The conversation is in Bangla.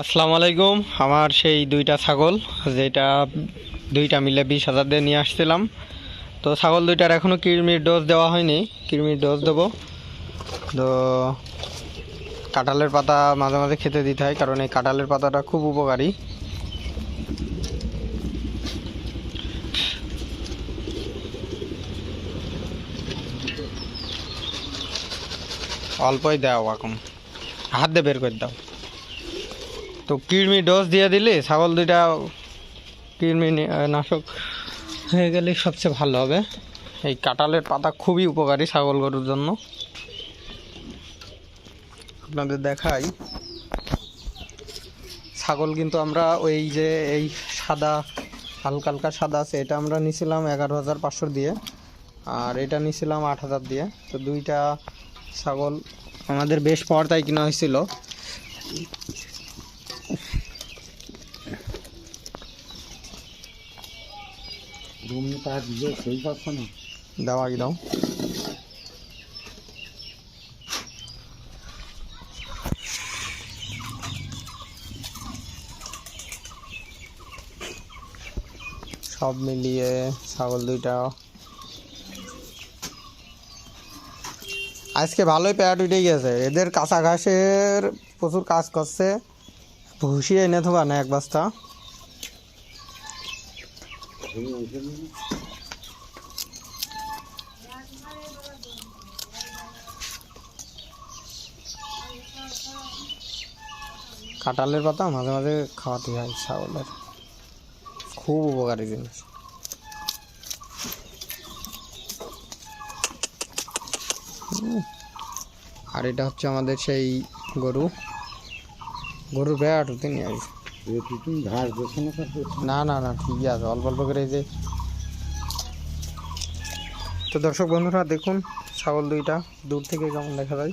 আসসালামু আলাইকুম। আমার সেই দুইটা ছাগল, যেটা দুইটা মিলে বিশ হাজার দিয়ে নিয়ে আসছিলাম। তো ছাগল দুইটার এখনও কৃমির ডোজ দেওয়া হয়নি, কৃমির ডোজ দেবো। তো কাঁঠালের পাতা মাঝে মাঝে খেতে দিতে হয়, কারণ এই কাঁঠালের পাতাটা খুব উপকারী। অল্পই দাও এখন। হাত দিয়ে বের করে দাও। তো কৃমি ডোজ দিয়ে দিলে ছাগল দুইটা কৃমি নাশক হয়ে গেলে সবচেয়ে ভালো হবে। এই কাঁঠালের পাতা খুবই উপকারী ছাগল গরুর জন্য। আপনাদের দেখাই। ছাগল কিন্তু আমরা ওই যে এই সাদা, হালকা হালকা সাদা আছে, এটা আমরা নিছিলাম এগারো হাজার পাঁচশো দিয়ে, আর এটা নিছিলাম আট হাজার দিয়ে। তো দুইটা ছাগল আমাদের বেশ পর্দায় কিনা হয়েছিল। দাও, আগে দাও। সব মিলিয়ে ছাগল দুইটা। আজকে ভালোই প্যাট উঠে গেছে। এদের কাঁচা ঘাসের প্রচুর কাজ করছে। ভুসি এনে থবা না এক বস্তা? কাঁঠালের পাতা মাঝে মাঝে খাওয়াতে হয়, ছাগলের। খুব উপকারী জিনিস। আর এটা হচ্ছে আমাদের সেই গরু। গরুর বেড়াট হতে নিয়ে আসবে না না না, ঠিকই আছে। অল্প অল্প করে যে তো দর্শক বন্ধুরা, দেখুন, ছাগল দুইটা, দূর থেকে কেমন দেখা যায়।